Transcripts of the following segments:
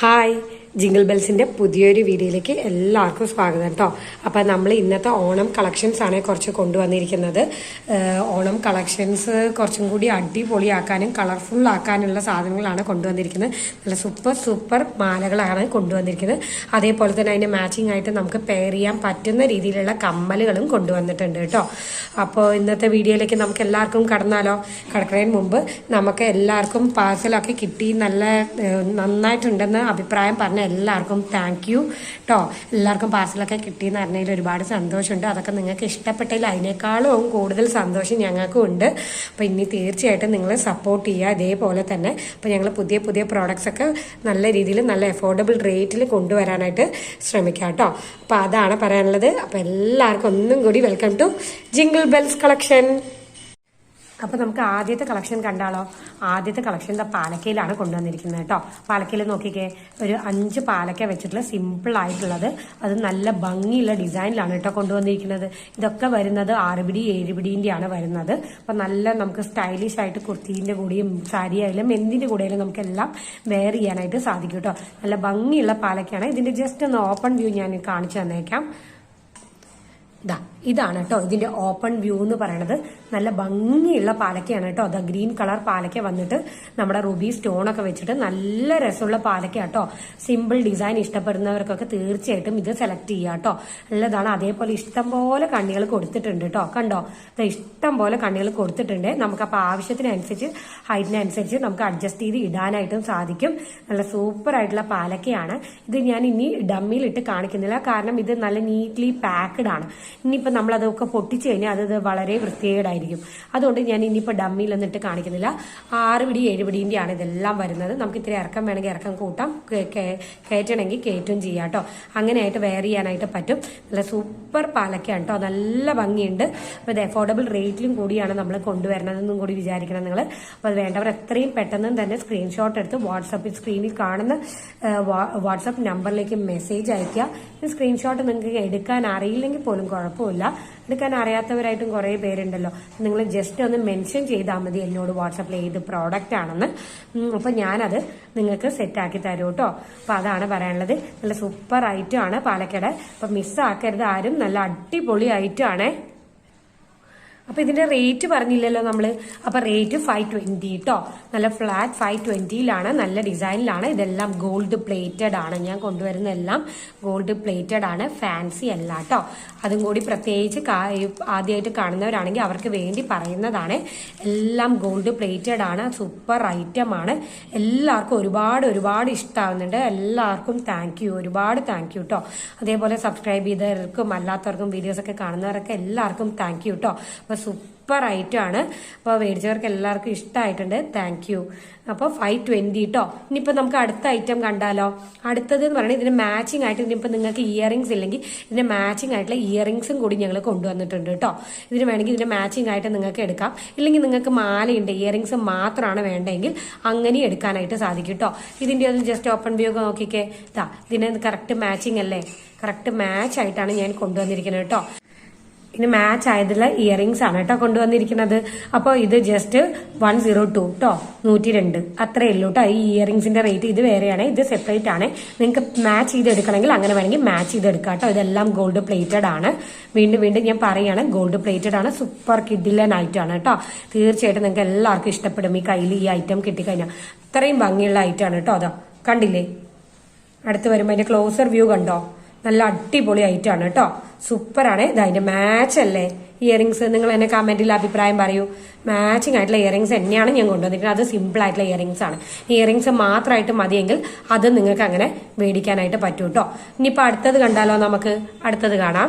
Hi. Jingle ബെൽസിന്റെ പുതിയൊരു വീഡിയോയിലേക്ക് എല്ലാവർക്കും സ്വാഗതം കേട്ടോ അപ്പൊ നമ്മൾ ഇന്നത്തെ ഓണം കളക്ഷൻസ് ആണ് കുറച്ച് കൊണ്ടുവന്നിരിക്കുന്നത്. ഓണം കളക്ഷൻസ് കുറച്ചും കൂടി അടിപൊളിയാക്കാനും കളർഫുൾ ആക്കാനുള്ള സാധനങ്ങളാണ് കൊണ്ടുവന്നിരിക്കുന്നത്. നല്ല സൂപ്പർ സൂപ്പർ മാലകളാണ് കൊണ്ടുവന്നിരിക്കുന്നത്. അതേപോലെ തന്നെ അതിന് മാച്ചിങ് ആയിട്ട് നമുക്ക് പെയർ ചെയ്യാൻ പറ്റുന്ന രീതിയിലുള്ള കമ്മലുകളും കൊണ്ടുവന്നിട്ടുണ്ട് കേട്ടോ അപ്പോൾ ഇന്നത്തെ വീഡിയോയിലേക്ക് നമുക്ക് എല്ലാവർക്കും കടന്നാലോ? കടക്കുന്നതിന് മുമ്പ് നമുക്ക് എല്ലാവർക്കും പാർസലൊക്കെ കിട്ടി നല്ല നന്നായിട്ടുണ്ടെന്ന് അഭിപ്രായം പറഞ്ഞ എല്ലാവർക്കും താങ്ക് യു കേട്ടോ എല്ലാവർക്കും പാർസലൊക്കെ കിട്ടിയെന്ന് അറിഞ്ഞതിൽ ഒരുപാട് സന്തോഷമുണ്ട്. അതൊക്കെ നിങ്ങൾക്ക് ഇഷ്ടപ്പെട്ടതിൽ അതിനേക്കാളും കൂടുതൽ സന്തോഷം ഞങ്ങൾക്കും ഉണ്ട്. അപ്പോൾ ഇനി തീർച്ചയായിട്ടും നിങ്ങൾ സപ്പോർട്ട് ചെയ്യുക. ഇതേപോലെ തന്നെ അപ്പോൾ ഞങ്ങൾ പുതിയ പുതിയ പ്രോഡക്റ്റ്സ് ഒക്കെ നല്ല രീതിയിൽ നല്ല എഫോർഡബിൾ റേറ്റിൽ കൊണ്ടുവരാനായിട്ട് ശ്രമിക്കാം കേട്ടോ അപ്പോൾ അതാണ് പറയാനുള്ളത്. അപ്പോൾ എല്ലാവർക്കും ഒന്നും കൂടി welcome to jingle bells collection അപ്പൊ നമുക്ക് ആദ്യത്തെ കളക്ഷൻ കണ്ടാലോ? ആദ്യത്തെ കളക്ഷൻ ഇതാ പാലക്കയിലാണ് കൊണ്ടുവന്നിരിക്കുന്നത് കേട്ടോ. പാലക്കയിൽ നോക്കിക്കേ ഒരു അഞ്ച് പാലക്ക വെച്ചിട്ടുള്ള സിമ്പിൾ ആയിട്ടുള്ളത്. അത് നല്ല ഭംഗിയുള്ള ഡിസൈനിലാണ് കേട്ടോ കൊണ്ടുവന്നിരിക്കുന്നത്. ഇതൊക്കെ വരുന്നത് ആറുപിടി ഏഴുപിടിന്റെയാണ് വരുന്നത്. അപ്പൊ നല്ല നമുക്ക് സ്റ്റൈലിഷ് ആയിട്ട് കുർത്തീന്റെ കൂടിയും സാരി ആയാലും എന്തിന്റെ കൂടെയാലും നമുക്കെല്ലാം വെയർ ചെയ്യാനായിട്ട് സാധിക്കും കേട്ടോ. നല്ല ഭംഗിയുള്ള പാലക്കയാണ്. ഇതിന്റെ ജസ്റ്റ് ഒന്ന് ഓപ്പൺ വ്യൂ ഞാൻ കാണിച്ചു തന്നേക്കാം. ദാ ഇതാണ് കേട്ടോ ഇതിന്റെ ഓപ്പൺ വ്യൂ എന്ന് പറയണത്. നല്ല ഭംഗിയുള്ള പാലക്കയാണ് കേട്ടോ. ദാ ഗ്രീൻ കളർ പാലക്ക വന്നിട്ട് നമ്മുടെ റുബി സ്റ്റോൺ ഒക്കെ വെച്ചിട്ട് നല്ല രസമുള്ള പാലക്ക കേട്ടോ. സിമ്പിൾ ഡിസൈൻ ഇഷ്ടപ്പെടുന്നവർക്കൊക്കെ തീർച്ചയായിട്ടും ഇത് സെലക്ട് ചെയ്യുക കേട്ടോ. നല്ലതാണ്. അതേപോലെ ഇഷ്ടം പോലെ കണ്ണികൾ കൊടുത്തിട്ടുണ്ട് കേട്ടോ. കണ്ടോ? ഇഷ്ടം പോലെ കണ്ണികൾ കൊടുത്തിട്ടുണ്ട്. നമുക്ക് അപ്പോൾ ആവശ്യത്തിനനുസരിച്ച് ഹൈറ്റിനനുസരിച്ച് നമുക്ക് അഡ്ജസ്റ്റ് ചെയ്ത് ഇടാനായിട്ടും സാധിക്കും. നല്ല സൂപ്പർ ആയിട്ടുള്ള പാലക്കയാണ്. ഇത് ഞാൻ ഇനി ഡമ്മിയിലിട്ട് കാണിക്കുന്നില്ല. കാരണം ഇത് നല്ല നീറ്റ്ലി പാക്ക്ഡ് ആണ്. ഇനിയിപ്പോൾ നമ്മൾ അതൊക്കെ പൊട്ടിച്ചു കഴിഞ്ഞാൽ അത് വളരെ വൃത്തികേടായിരിക്കും. അതുകൊണ്ട് ഞാൻ ഇനിയിപ്പോൾ ഡമ്മിയിലൊന്നും ഇട്ട് കാണിക്കുന്നില്ല. ആറ് പിടി ഏഴ് പിടീന്റെ ആണ് ഇതെല്ലാം വരുന്നത്. നമുക്ക് ഇത്തിരി ഇറക്കം വേണമെങ്കിൽ ഇറക്കം കൂട്ടാം. കയറ്റണമെങ്കിൽ കയറ്റും ചെയ്യാം കേട്ടോ. അങ്ങനെയായിട്ട് വെയർ ചെയ്യാനായിട്ട് പറ്റും. നല്ല സൂപ്പർ പാലക്കാണ് കേട്ടോ. നല്ല ഭംഗിയുണ്ട്. അപ്പോൾ ഇത് അഫോർഡബിൾ റേറ്റിലും കൂടിയാണ് നമ്മൾ കൊണ്ടുവരണതെന്നും കൂടി വിചാരിക്കണം നിങ്ങൾ അപ്പോൾ അത് വേണ്ടവർ എത്രയും പെട്ടെന്ന് തന്നെ സ്ക്രീൻഷോട്ട് എടുത്ത് വാട്സപ്പിൽ സ്ക്രീനിൽ കാണുന്ന വാട്സപ്പ് നമ്പറിലേക്ക് മെസ്സേജ് അയക്കുക സ്ക്രീൻഷോട്ട് നിങ്ങൾക്ക് എടുക്കാൻ അറിയില്ലെങ്കിൽ പോലും കുഴപ്പമില്ല. എടുക്കാൻ അറിയാത്തവരായിട്ടും കുറേ പേരുണ്ടല്ലോ. നിങ്ങൾ ജസ്റ്റ് ഒന്ന് മെൻഷൻ ചെയ്താൽ മതി എന്നോട് വാട്സപ്പിൽ ഏത് പ്രോഡക്റ്റ് ആണെന്ന്. അപ്പൊ ഞാനത് നിങ്ങൾക്ക് സെറ്റാക്കി തരും കേട്ടോ അപ്പൊ അതാണ് പറയാനുള്ളത്. നല്ല സൂപ്പർ ഐറ്റം ആണ് പാലക്കട. അപ്പൊ മിസ്സാക്കരുത് ആരും. നല്ല അടിപൊളി ഐറ്റം ആണേ. അപ്പൊ ഇതിന്റെ റേറ്റ് പറഞ്ഞില്ലല്ലോ നമ്മൾ. അപ്പൊ റേറ്റ് ഫൈവ് ട്വന്റി കേട്ടോ നല്ല ഫ്ലാറ്റ് ഫൈവ് ട്വന്റിയിലാണ് നല്ല ഡിസൈനിലാണ് ഇതെല്ലാം ഗോൾഡ് പ്ലേറ്റഡ് ആണ്. ഞാൻ കൊണ്ടുവരുന്ന എല്ലാം ഗോൾഡ് പ്ലേറ്റഡ് ആണ്. ഫാൻസി അല്ല കേട്ടോ അതും കൂടി പ്രത്യേകിച്ച് ആദ്യമായിട്ട് കാണുന്നവരാണെങ്കിൽ അവർക്ക് വേണ്ടി പറയുന്നതാണ്. എല്ലാം ഗോൾഡ് പ്ലേറ്റഡ് ആണ്. സൂപ്പർ ഐറ്റം ആണ്. എല്ലാവർക്കും ഒരുപാട് ഒരുപാട് ഇഷ്ടമാവുന്നുണ്ട് എല്ലാവർക്കും താങ്ക് യു ഒരുപാട് താങ്ക് യു കേട്ടോ അതേപോലെ സബ്സ്ക്രൈബ് ചെയ്തവർക്കും അല്ലാത്തവർക്കും വീഡിയോസ് ഒക്കെ കാണുന്നവരൊക്കെ എല്ലാവർക്കും താങ്ക് യു കേട്ടോ അപ്പൊ സൂപ്പർ ആയിട്ടാണ് അപ്പോൾ മേടിച്ചവർക്ക് എല്ലാവർക്കും ഇഷ്ടമായിട്ടുണ്ട് താങ്ക് യു അപ്പോൾ ഫൈവ് ട്വന്റി കേട്ടോ ഇനിയിപ്പോൾ നമുക്ക് അടുത്ത ഐറ്റം കണ്ടാലോ? അടുത്തത് എന്ന് പറയുന്നത് ഇതിന് മാച്ചിങ് ആയിട്ട് ഇനിയിപ്പോൾ നിങ്ങൾക്ക് ഇയറിങ്സ് ഇല്ലെങ്കിൽ ഇതിന് മാച്ചിങ് ആയിട്ടുള്ള ഇയറിങ്സും കൂടി ഞങ്ങൾ കൊണ്ടുവന്നിട്ടുണ്ട് കേട്ടോ ഇതിന് വേണമെങ്കിൽ ഇതിന് മാച്ചിങ് ആയിട്ട് നിങ്ങൾക്ക് എടുക്കാം. ഇല്ലെങ്കിൽ നിങ്ങൾക്ക് മാലയുണ്ട് ഇയറിങ്സ് മാത്രമാണ് വേണ്ടതെങ്കിൽ അങ്ങനെ എടുക്കാനായിട്ട് സാധിക്കും കേട്ടോ ഇതിന്റെ ഒന്ന് ജസ്റ്റ് ഓപ്പൺ വ്യൂ നോക്കിക്കേ. ഇതാ ഇതിന് കറക്റ്റ് മാച്ചിങ് അല്ലേ? കറക്റ്റ് മാച്ച് ആയിട്ടാണ് ഞാൻ കൊണ്ടുവന്നിരിക്കുന്നത് കേട്ടോ ഇതിന് മാച്ച് ആയതുള്ള ഇയറിങ്സ് ആണ് കേട്ടോ കൊണ്ടുവന്നിരിക്കുന്നത്. അപ്പോൾ ഇത് ജസ്റ്റ് വൺ സീറോ ടു കേട്ടോ നൂറ്റി രണ്ട് അത്രയേ ഉള്ളൂ കേട്ടോ ഈ ഇയറിങ്സിന്റെ റേറ്റ് ഇത് വേറെയാണ്. ഇത് സെപ്പറേറ്റ് ആണ്. നിങ്ങൾക്ക് മാച്ച് ചെയ്ത് എടുക്കണമെങ്കിൽ അങ്ങനെ വേണമെങ്കിൽ മാച്ച് ചെയ്ത് എടുക്കാം കേട്ടോ ഇതെല്ലാം ഗോൾഡ് പ്ലേറ്റഡ് ആണ്. വീണ്ടും വീണ്ടും ഞാൻ പറയുകയാണ് ഗോൾഡ് പ്ലേറ്റഡ് ആണ്. സൂപ്പർ കിഡിലൻ ആണ് കേട്ടോ തീർച്ചയായിട്ടും നിങ്ങൾക്ക് എല്ലാവർക്കും ഇഷ്ടപ്പെടും ഈ കയ്യിൽ ഈ ഐറ്റം കിട്ടിക്കഴിഞ്ഞാൽ. അത്രയും ഭംഗിയുള്ള ഐറ്റം ആണ് കേട്ടോ അതോ. കണ്ടില്ലേ? അടുത്ത് വരുമ്പോൾ അതിന്റെ ക്ലോസർ വ്യൂ കണ്ടോ? നല്ല അടിപൊളി ഐറ്റം ആണ് കേട്ടോ സൂപ്പറാണ് ഇത് അതിന്റെ മാച്ച് അല്ലേ? ഇയറിങ്സ് നിങ്ങൾ എന്നെ കമന്റിൽ അഭിപ്രായം പറയൂ. മാച്ചിങ് ആയിട്ടുള്ള ഇയറിങ്സ് തന്നെയാണ് ഞാൻ കൊണ്ടുവന്നിരിക്കുന്നത്. അത് സിമ്പിൾ ആയിട്ടുള്ള ഇയറിങ്സ് ആണ്. ഇയറിങ്സ് മാത്രമായിട്ട് മതിയെങ്കിൽ അത് നിങ്ങൾക്ക് അങ്ങനെ മേടിക്കാനായിട്ട് പറ്റൂ കേട്ടോ ഇനിയിപ്പോൾ അടുത്തത് കണ്ടാലോ നമുക്ക്? അടുത്തത് കാണാം.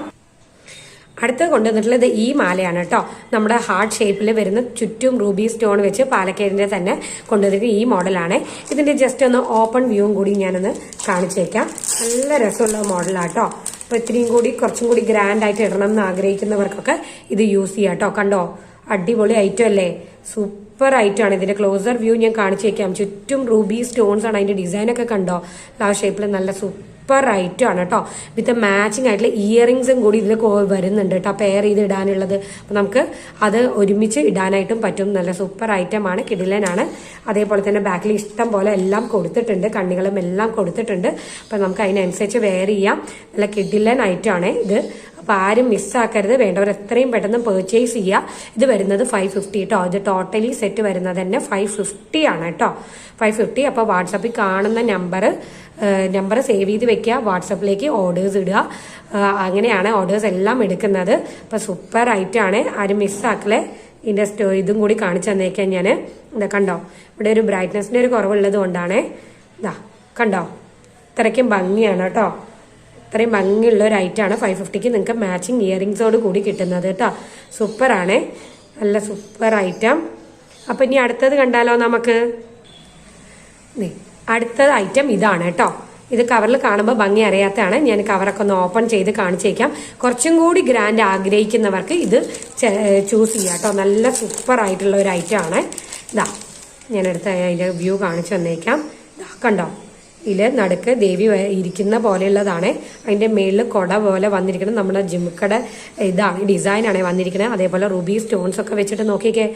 അടുത്തത് കൊണ്ടുവന്നിട്ടുള്ളത് ഈ മാലയാണ് കേട്ടോ. നമ്മുടെ ഹാർട്ട് ഷേപ്പിൽ വരുന്ന ചുറ്റും റൂബി സ്റ്റോൺ വെച്ച് പാലക്കേടിന്റെ തന്നെ കൊണ്ടുവന്നിട്ട് ഈ മോഡലാണ്. ഇതിന്റെ ജസ്റ്റ് ഒന്ന് ഓപ്പൺ വ്യൂവും കൂടി ഞാനൊന്ന് കാണിച്ചേക്കാം നല്ല രസമുള്ള മോഡലാണ് മോഡലാട്ടോ അപ്പൊ ഇത്രയും കൂടി കുറച്ചും കൂടി ഗ്രാൻഡ് ആയിട്ട് ഇടണം എന്ന് ആഗ്രഹിക്കുന്നവർക്കൊക്കെ ഇത് യൂസ് ചെയ്യാം കേട്ടോ. കണ്ടോ? അടിപൊളി ഐറ്റം അല്ലേ? സൂപ്പർ ഐറ്റം ആണ്. ഇതിന്റെ ക്ലോസർ വ്യൂ ഞാൻ കാണിച്ചേക്കാം ചുറ്റും റൂബി സ്റ്റോൺസ് ആണ്. അതിന്റെ ഡിസൈനൊക്കെ കണ്ടോ? ആ ഷേപ്പിൽ നല്ല സൂപ്പർ സൂപ്പർ ഐറ്റം ആണ് കേട്ടോ വിത്ത് മാച്ചിങ് ആയിട്ടുള്ള ഇയറിങ്സും കൂടി ഇതിൽ വരുന്നുണ്ട് കേട്ടോ പെയർ ചെയ്ത് ഇടാനുള്ളത്. അപ്പോൾ നമുക്ക് അത് ഒരുമിച്ച് ഇടാനായിട്ടും പറ്റും. നല്ല സൂപ്പർ ഐറ്റം ആണ്. കിടിലനാണ് അതേപോലെ തന്നെ ബാക്കിൽ ഇഷ്ടം പോലെ എല്ലാം കൊടുത്തിട്ടുണ്ട്. കണ്ണികളും എല്ലാം കൊടുത്തിട്ടുണ്ട്. അപ്പം നമുക്ക് അതിനനുസരിച്ച് വെയർ ചെയ്യാം. നല്ല കിഡിലൻ ഐറ്റമാണ് ഇത്. അപ്പോൾ ആരും മിസ്സാക്കരുത് വേണ്ടവർ എത്രയും പെട്ടെന്ന് പേർച്ചേസ് ചെയ്യുക ഇത് വരുന്നത് ഫൈവ് ഫിഫ്റ്റി കേട്ടോ ഇത് ടോട്ടലി സെറ്റ് വരുന്നത് തന്നെ ഫൈവ് ഫിഫ്റ്റി ആണ് കേട്ടോ ഫൈവ് ഫിഫ്റ്റി അപ്പോൾ വാട്സാപ്പിൽ കാണുന്ന നമ്പർ നമ്പർ സേവ് ചെയ്ത് വെക്കുക. വാട്സപ്പിലേക്ക് ഓർഡേഴ്സ് ഇടുക. അങ്ങനെയാണ് ഓർഡേഴ്സ് എല്ലാം എടുക്കുന്നത്. അപ്പോൾ സൂപ്പർ ഐറ്റം ആണ് ആരും മിസ്സാക്കലേ ഇതിന്റെ സ്റ്റോ ഇതും കൂടി കാണിച്ചു തന്നേക്കാൻ ഞാൻ ഇതാ കണ്ടോ? ഇവിടെ ഒരു ബ്രൈറ്റ്നസിന്റെ ഒരു കുറവുള്ളത് കൊണ്ടാണേ. ഇതാ കണ്ടോ? ഇത്രയ്ക്കും ഭംഗിയാണ് കേട്ടോ. ഇത്രയും ഭംഗിയുള്ള ഒരു ഐറ്റമാണ് ഫൈവ് ഫിഫ്റ്റിക്ക് നിങ്ങൾക്ക് മാച്ചിങ് ഇയറിങ്സോട് കൂടി കിട്ടുന്നത് കേട്ടോ. സൂപ്പറാണേ. നല്ല സൂപ്പർ ഐറ്റം. അപ്പം ഇനി അടുത്തത് കണ്ടാലോ നമുക്ക്? അടുത്ത ഐറ്റം ഇതാണ് കേട്ടോ. ഇത് കവറിൽ കാണുമ്പോൾ ഭംഗി അറിയാത്തതാണ്. ഞാൻ കവറൊക്കെ ഒന്ന് ഓപ്പൺ ചെയ്ത് കാണിച്ചേക്കാം. കുറച്ചും കൂടി ഗ്രാൻഡ് ആഗ്രഹിക്കുന്നവർക്ക് ഇത് ചൂസ് ചെയ്യാം കേട്ടോ. നല്ല സൂപ്പർ ആയിട്ടുള്ള ഒരു ഐറ്റം ആണ്. ഇതാ ഞാൻ അടുത്ത അതിന്റെ വ്യൂ കാണിച്ചു വന്നേക്കാം ഇതാ കണ്ടോ? ഇതിൽ നടുക്ക് ദേവി ഇരിക്കുന്ന പോലെയുള്ളതാണ്. അതിന്റെ മേളിൽ കൊട പോലെ വന്നിരിക്കുന്നത് നമ്മുടെ ജിമുക്കടെ ഇതാണ്. ഡിസൈനാണ് വന്നിരിക്കുന്നത്. അതേപോലെ റൂബി സ്റ്റോൺസ് ഒക്കെ വെച്ചിട്ട് നോക്കിക്കേ.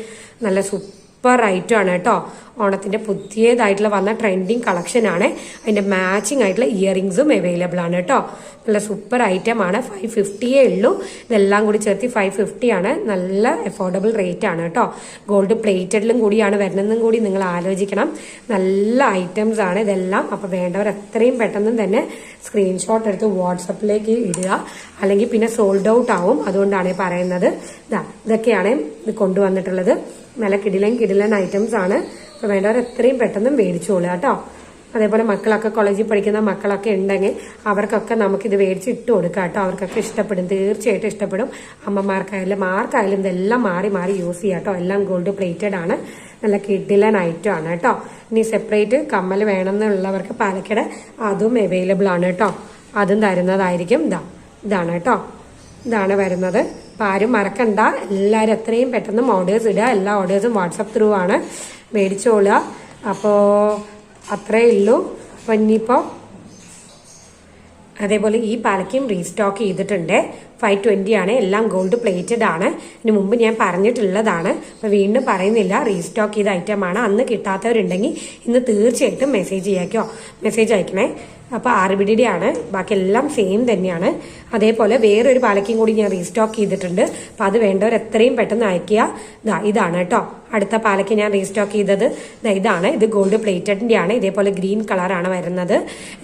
നല്ല സൂപ്പർ ഐറ്റം ആണ് കേട്ടോ. ഓണത്തിന്റെ പുതിയതായിട്ടുള്ള വന്ന ട്രെൻഡിങ് കളക്ഷൻ ആണ്. അതിന്റെ മാച്ചിങ് ആയിട്ടുള്ള ഇയറിങ്സും അവൈലബിൾ ആണ് കേട്ടോ. നല്ല സൂപ്പർ ഐറ്റം ആണ്. ഫൈവ് ഫിഫ്റ്റിയേ ഉള്ളൂ. ഇതെല്ലാം കൂടി ചേർത്ത് ഫൈവ് ഫിഫ്റ്റി ആണ് നല്ല അഫോർഡബിൾ റേറ്റ് ആണ് കേട്ടോ. ഗോൾഡ് പ്ലേറ്റഡിലും കൂടിയാണ് വരുന്നതെന്നും കൂടി നിങ്ങൾ ആലോചിക്കണം. നല്ല ഐറ്റംസ് ആണ് ഇതെല്ലാം. അപ്പോൾ വേണ്ടവർ എത്രയും പെട്ടെന്ന് തന്നെ സ്ക്രീൻഷോട്ട് എടുത്ത് വാട്സപ്പിലേക്ക് ഇടുക. അല്ലെങ്കിൽ പിന്നെ സോൾഡ് ഔട്ട് ആവും. അതുകൊണ്ടാണ് പറയുന്നത്. ഇതാ ഇതൊക്കെയാണ് ഇത് കൊണ്ടുവന്നിട്ടുള്ളത്. നല്ല കിടിലൻ കിടിലൻ ഐറ്റംസ് ആണ്. അപ്പോൾ വേണ്ടവർ എത്രയും പെട്ടെന്ന് മേടിച്ചോളുക കേട്ടോ. അതേപോലെ മക്കളൊക്കെ കോളേജിൽ പഠിക്കുന്ന മക്കളൊക്കെ ഉണ്ടെങ്കിൽ അവർക്കൊക്കെ നമുക്കിത് മേടിച്ച് ഇട്ട് കൊടുക്കാം കേട്ടോ. അവർക്കൊക്കെ ഇഷ്ടപ്പെടും തീർച്ചയായിട്ടും ഇഷ്ടപ്പെടും. അമ്മമാർക്കായാലും ആർക്കായാലും ഇതെല്ലാം മാറി മാറി യൂസ് ചെയ്യാം കേട്ടോ. എല്ലാം ഗോൾഡ് പ്ലേറ്റഡ് ആണ്. നല്ല കിഡിലൻ ഐറ്റം ആണ് കേട്ടോ. ഇനി സെപ്പറേറ്റ് കമ്മൽ വേണമെന്നുള്ളവർക്ക് പാലക്കട അതും അവൈലബിൾ ആണ് കേട്ടോ. അതും തരുന്നതായിരിക്കും. ഇതാ ഇതാണ് കേട്ടോ. ഇതാണ് വരുന്നത്. അപ്പം ആരും മറക്കണ്ട. എല്ലാവരും എത്രയും പെട്ടെന്ന് ഓർഡേഴ്സ് ഇടുക. എല്ലാ ഓർഡേഴ്സും വാട്സപ്പ് ത്രൂ ആണ്. മേടിച്ചോളുക. അപ്പോൾ അത്രേ ഉള്ളൂ. അപ്പം ഇനിയിപ്പോൾ അതേപോലെ ഈ പാലക്കും റീസ്റ്റോക്ക് ചെയ്തിട്ടുണ്ട്. ഫൈവ് ട്വന്റി ആണ്. എല്ലാം ഗോൾഡ് പ്ലേറ്റഡ് ആണ്. ഇതിന് മുമ്പ് ഞാൻ പറഞ്ഞിട്ടുള്ളതാണ്. അപ്പോൾ വീണ്ടും പറയുന്നില്ല. റീസ്റ്റോക്ക് ചെയ്ത ഐറ്റം ആണ്. അന്ന് കിട്ടാത്തവരുണ്ടെങ്കിൽ ഇന്ന് തീർച്ചയായിട്ടും മെസ്സേജ് ചെയ്യാക്കോ മെസ്സേജ് അയക്കണേ. അപ്പൊ ആർ ബി ബാക്കി എല്ലാം സെയിം തന്നെയാണ്. അതേപോലെ വേറൊരു പാലക്കും കൂടി ഞാൻ റീസ്റ്റോക്ക് ചെയ്തിട്ടുണ്ട്. അപ്പോൾ അത് വേണ്ടവർ എത്രയും പെട്ടെന്ന് അയക്കുക ഇതാണ് കേട്ടോ. അടുത്ത പാലക്ക് ഞാൻ റീസ്റ്റോക്ക് ചെയ്തത്. ഇതാണ്. ഇത് ഗോൾഡ് പ്ലേറ്റഡിന്റെ ആണ് ഇതേപോലെ ഗ്രീൻ കളറാണ് വരുന്നത്.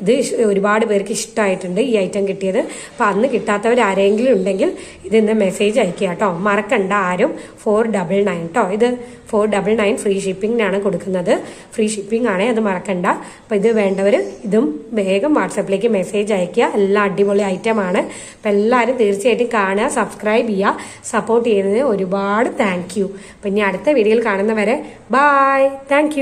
ഇത് ഒരുപാട് പേർക്ക് ഇഷ്ടമായിട്ടുണ്ട് ഈ ഐറ്റം കിട്ടിയത്. അപ്പോൾ അന്ന് കിട്ടാത്തവർ ആരെങ്കിലും ഉണ്ടെങ്കിൽ ഇതിന്ന് മെസ്സേജ് അയക്കുക കേട്ടോ. മറക്കണ്ട ആരും. ഫോർ ഡബിൾ നയൻ കേട്ടോ ഇത് ഫോർ ഡബിൾ നയൻ ഫ്രീ ഷിപ്പിങ്ങിനാണ് കൊടുക്കുന്നത്. ഫ്രീ ഷിപ്പിംഗ് ആണ് അത് മറക്കണ്ട. അപ്പോൾ ഇത് വേണ്ടവർ ഇതും വേഗം വാട്സപ്പിലേക്ക് മെസ്സേജ് അയക്കുക എല്ലാ അടിപൊളി ഐറ്റമാണ്. അപ്പൊ എല്ലാവരും തീർച്ചയായിട്ടും കാണുക സബ്സ്ക്രൈബ് ചെയ്യുക സപ്പോർട്ട് ചെയ്യുന്നതിന് ഒരുപാട് താങ്ക് യു. അപ്പം ഇനി അടുത്ത വീഡിയോയിൽ കാണുന്നവരെ ബായ് താങ്ക്